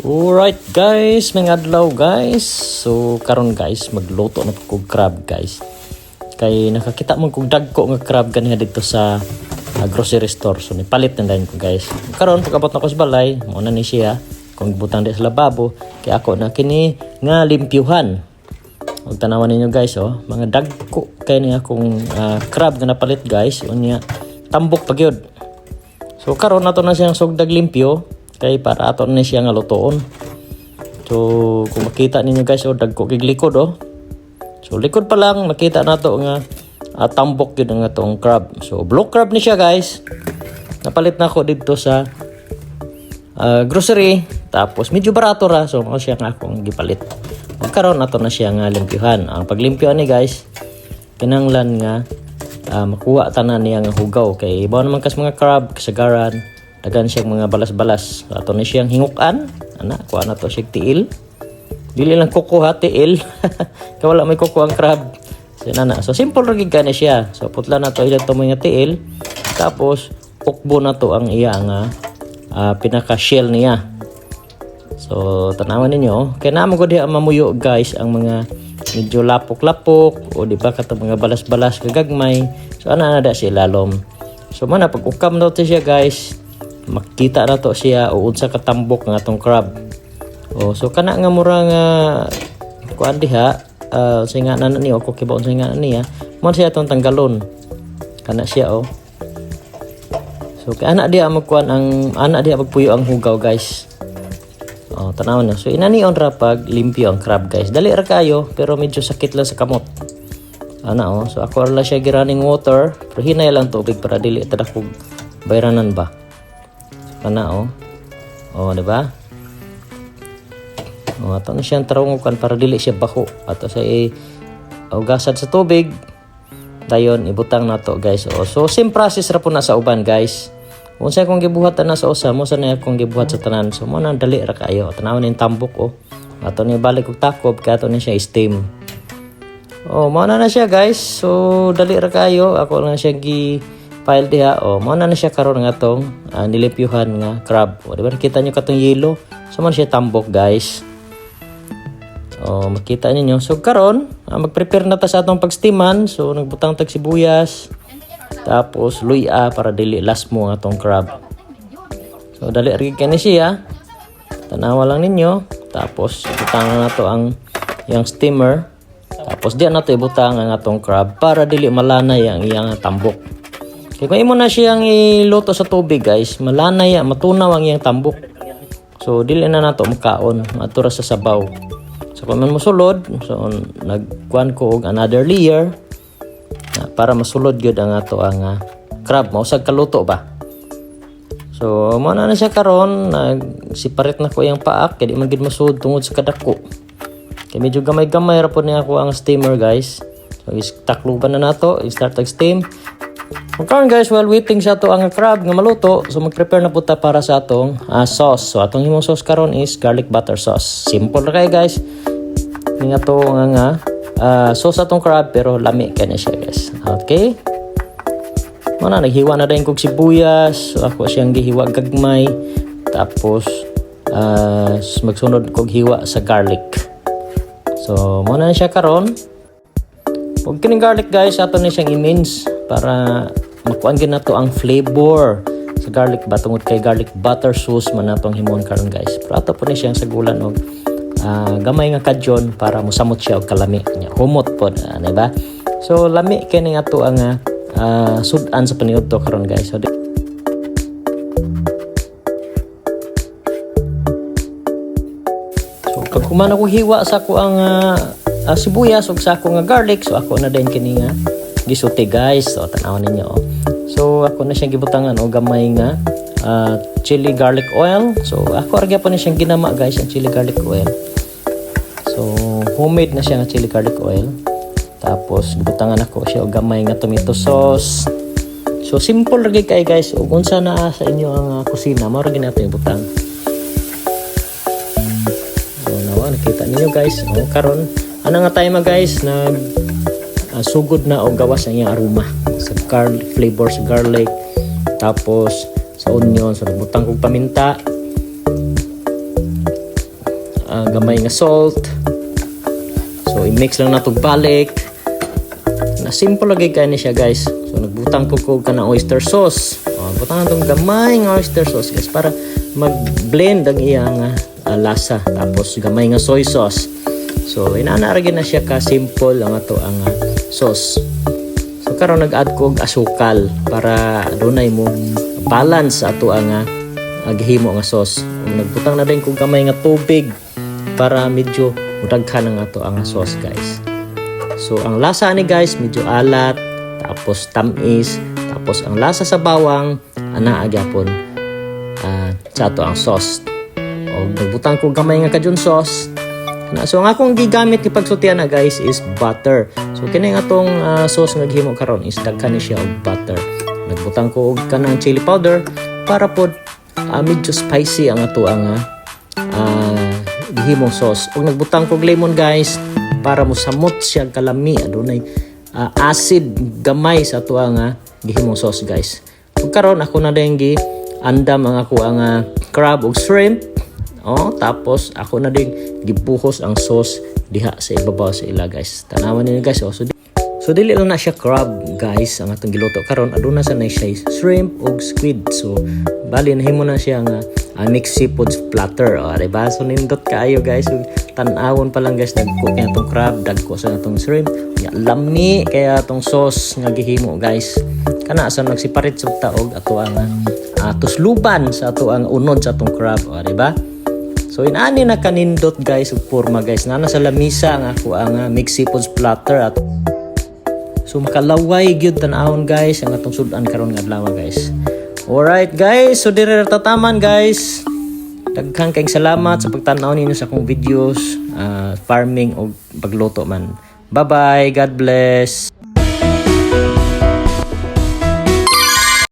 Alright guys, may adlaw guys. So karon guys, magluto na ko crab guys. Kay nakakita mo kog dagko nga crab kaniya dito sa ah, grocery store. So nipalit na ko guys. Karon pagabot na ko sa balay, mo na ni siya kung butang di sa lababo kay ako na kini nga limpyuhan. Huwag tanawan ninyo guys oh, mga dagko kay niya akong ah, crab nga napalit guys. Unya tambok pa gyud. So karon nato na siyang sugdag limpyo kay para ato na siya nga lutoon. So kung makita ninyo guys oh dagko kig likod oh. So likod pa lang makita nato nga ah, tambok gyud nga tong crab. So blue crab ni siya guys. Napalit na ako dito sa ah, grocery tapos medyo barato ra so mao siya nga akong gipalit. Magkaroon nato na siya nga limpyuhan. Ang paglimpyuhan ni guys kinanglan nga ah, makuha tanan niya nga hugaw kay ibaw naman kas mga crab kasagaran dagan siyang mga balas-balas. Ato ni siyang hingukan. Ana kuha na to siya tiil. Dili lang kukuha tiil. Kay wala may kukuha ang crab. So, na so simple ra gid kani siya. So putla na to ila to mga tiil. Tapos ukbo na to ang iya nga ah, pinaka shell niya. So, tanawan ninyo, kaya naman ko diha mamuyo guys ang mga medyo lapok-lapok o di ba katong mga balas-balas kagagmay. So, ana na da siya lalom. So, mana pag ukam na siya guys, makita na to siya o unsa katambok nga tong crab. O, so kana nga mura nga kuan diha, uh, sa nga na ni o kukibaon sa nga niya, mo siya tong tanggalon. Kana siya oh. So, kay anak dia magkuan ang anak dia magpuyo ang hugaw guys. Oh, tanaw na. So inanion ra pag limpyo ang crab guys. Dali ra kayo pero medyo sakit lang sa kamot. Ana oh. So ako ra siya giraning water, pero hinay lang tubig para dili tada kog bayranan ba. Ana oh. Oh, di ba? Oh, ato na siyang tarungukan para dili siya bako. Ato sa i ugasan sa tubig. Dayon ibutang nato guys. Oh, so same process ra po na sa uban guys. Unsa akong gibuhat na sa usa, mo sa na akong gibuhat sa tanan. So mo nang dali ra kayo. Tanawon ning tambok oh. Ato ni balik og takob kay ato ni siya steam. Oh, mo na na siya guys. So dali ra kayo. Ako lang siya gi file diha. Oh, mo na na siya karon nga tong uh, nilipyuhan nga crab. O di ba nakita niyo katong yellow? So man siya tambok guys. Oh, makita ninyo. So karon, ah, mag-prepare na ta sa atong pagsteaman. So nagbutang tag sibuyas. Tapos luya para dili last mo nga tong crab. So dali rin kani siya. Tanawa lang ninyo. Tapos ibutang na to ang yung steamer. Tapos diyan na to ibutang ang atong crab para dili malanay ang iyang tambok. Kaya kung imo na siyang iluto sa tubig guys, malanay, matunaw ang iyang tambok. So dili na nato makaon, matura sa sabaw. So kung man mosulod, so nagkuan ko og another layer para masulod gyud ang ato ang ah, crab. Mausag kaluto ba? So mo na na siya karon. Nag separate na ko yung paak. Kay di man gid tungod sa kadako. Kay medyo gamay-gamay ra po niya ako ang steamer guys. So is takluban na nato. I-start ang steam So karon guys, while waiting sa ato ang crab nga maluto, so mag-prepare na po ta para sa atong ah, sauce. So atong himong sauce karon is garlic butter sauce. Simple ra kay guys. Nga to nga nga ah, sauce atong crab pero lami ka na siya guys. Okay? Mana naghiwa na rin kog sibuyas. So ako siyang gihiwa gagmay. Tapos ah, magsunod kog hiwa sa garlic. So mo na siya karon. Huwag kining garlic guys, ato na siyang i-mince para makuan gyud nato ang flavor sa garlic ba tungod kay garlic butter sauce man natong himon karon guys. Pero ato po ni siyang sagulan og ah, gamay nga kadyon para mosamot siya og kalami niya. Humot pod, uh, ba? So lami kini ato ang ah, sudan sa paniud to karon guys. So di- So pag humana ko hiwa sa ako ang ah, ah, sibuyas ug sa ako nga garlic, so ako na din kini nga gisuti guys. So tanaw ninyo. oh. So ako na siyang gibutangan og gamay nga ah, chili garlic oil. So ako argya pa na siyang ginama guys ang chili garlic oil. So homemade na siya nga chili garlic oil. Tapos gibutangan ako siya og gamay nga tomato sauce. So simple ra kay guys. Ug unsa na sa inyo ang ah, kusina, mao ra gyud nato ibutang. So, nawa, nakita ninyo guys. O, karon, ano nga mga guys, nag ah, sugod na o gawas ang iyang aroma sa garlic flavor sa garlic tapos sa onion so nagbutang kong paminta ah, gamay nga salt. So i-mix lang nato balik. Na simple lagi kay ni siya guys. So nagbutang ko ko ka ng oyster sauce. Oh, butang na tong gamay nga oyster sauce guys para mag-blend ang iyang ah, lasa. Tapos gamay nga soy sauce. So inaana ra gyud na siya ka simple ang ato ang sauce. So karon nag-add ko og asukal para dunay mo balance sa ato ang ah, gihimo nga sauce. Ug nagbutang na din kog gamay nga tubig para medyo mudaghan ang ato ang sauce guys. So ang lasa ni guys medyo alat, tapos tamis, tapos ang lasa sa bawang ana agyapon ah, sa ato ang sauce. O nagbutang ko gamay nga kajun sauce. Na, so ang akong gigamit ni na guys is butter. So kini nga tong ah, sauce nga gihimo karon is daghan siya og butter. Nagbutang ko og kanang chili powder para pod ah, medyo spicy ang ato ang ah, ah, gihimong sauce. Ug nagbutang ko og lemon guys para mo samot siya kalami adunay ah, acid gamay sa ato ang ah, gihimong sauce guys. Ug karon ako na din gi andam ang ako ang ah, crab ug shrimp. Oh, tapos ako na din gibuhos ang sauce diha sa ibabaw sa ila guys. Tanawan niyo guys. Oh, so, so dili lang na siya crab guys ang atong giluto karon aduna sa na siya shrimp ug squid. So bali nahimo na siya nga ah, mixed seafood platter. O, diba? So nindot kaayo guys. So, tanawon pa lang guys nagcook kaya itong crab dagko sa itong shrimp. Ya, lami kaya itong sauce nga gihimo guys. Kana sa nagsiparit sa taog ato ang ah, tusluban sa ato ang unod sa atong crab. O, diba? So inani na kanindot guys ug porma guys nana sa lamisa ang ako ang uh, mixed seafood platter at So makalaway gyud tan-awon guys ang atong sudan karon nga adlaw guys. Alright guys, so dire tataman guys. Daghang kayong salamat sa pagtan-aw ninyo sa akong videos, ah, farming o pagluto man. Bye-bye, God bless.